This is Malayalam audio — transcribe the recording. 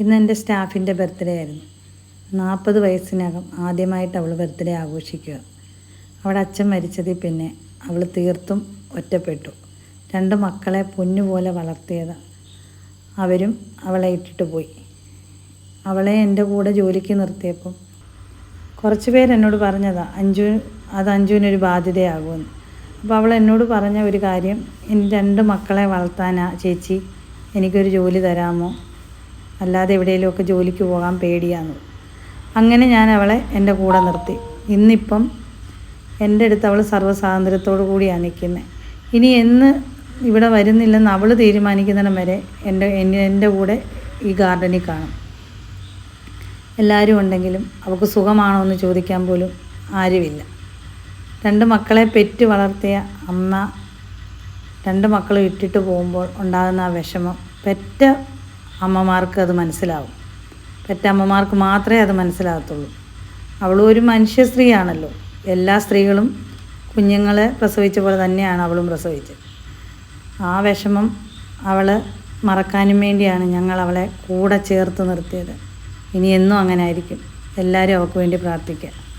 ഇന്ന് എന്റെ സ്റ്റാഫിന്റെ ബർത്ത്ഡേ ആയിരുന്നു. നാൽപ്പത് വയസ്സിനകം ആദ്യമായിട്ട് അവൾ ബർത്ത്ഡേ ആഘോഷിക്കുക. അവിടെ അച്ഛൻ മരിച്ചതിൽ പിന്നെ അവൾ തീർത്തും ഒറ്റപ്പെട്ടു. രണ്ട് മക്കളെ പൊന്നുപോലെ വളർത്തിയത്. അവരും അവളെ ഇട്ടിട്ട് പോയി. അവളെ എന്റെ കൂടെ ജോലിക്ക് നിർത്തിയപ്പം കുറച്ച് പേർ എന്നോട് പറഞ്ഞതാ അഞ്ജു അത് അഞ്ജുവിനൊരു ബാധ്യതയാകുമെന്ന്. അപ്പോൾ അവൾ എന്നോട് പറഞ്ഞ ഒരു കാര്യം എന്റെ രണ്ട് മക്കളെ വളർത്താനാ ചേച്ചി എനിക്കൊരു ജോലി തരാമോ? അല്ലാതെ എവിടെയെങ്കിലുമൊക്കെ ജോലിക്ക് പോകാൻ പേടിയാന്ന്. അങ്ങനെ ഞാൻ അവളെ എന്റെ കൂടെ നിർത്തി. ഇന്നിപ്പം എന്റെ അടുത്ത് അവൾ സർവസ്വാതന്ത്ര്യത്തോടു കൂടിയാണ് നിൽക്കുന്നത് ഇനി എന്ന് ഇവിടെ വരുന്നില്ലെന്ന് അവൾ തീരുമാനിക്കുന്നിടം വരെ എന്റെ എന്റെ കൂടെ ഈ ഗാർഡനിൽ കാണും. എല്ലാവരും ഉണ്ടെങ്കിലും അവൾക്ക് സുഖമാണോ എന്ന് ചോദിക്കാൻ പോലും ആരുമില്ല. രണ്ട് മക്കളെ പെറ്റ് വളർത്തിയ അമ്മ രണ്ട് മക്കളും ഇട്ടിട്ട് പോകുമ്പോൾ ഉണ്ടാകുന്ന ആ വിഷമം പെറ്റ അമ്മമാർക്ക് അത് മനസ്സിലാവും. പെറ്റമ്മമാർക്ക് മാത്രമേ അത് മനസ്സിലാകത്തുള്ളൂ. അവളും ഒരു മനുഷ്യ സ്ത്രീയാണല്ലോ. എല്ലാ സ്ത്രീകളും കുഞ്ഞുങ്ങളെ പ്രസവിച്ച പോലെ തന്നെയാണ് അവളും പ്രസവിച്ചത്. ആ വിഷമം അവൾ മറക്കാനും വേണ്ടിയാണ് ഞങ്ങൾ അവളെ കൂടെ ചേർത്ത് നിർത്തിയത്. ഇനി എന്നും അങ്ങനെ ആയിരിക്കും. എല്ലാവരും അവൾക്ക് വേണ്ടി പ്രാർത്ഥിക്കുക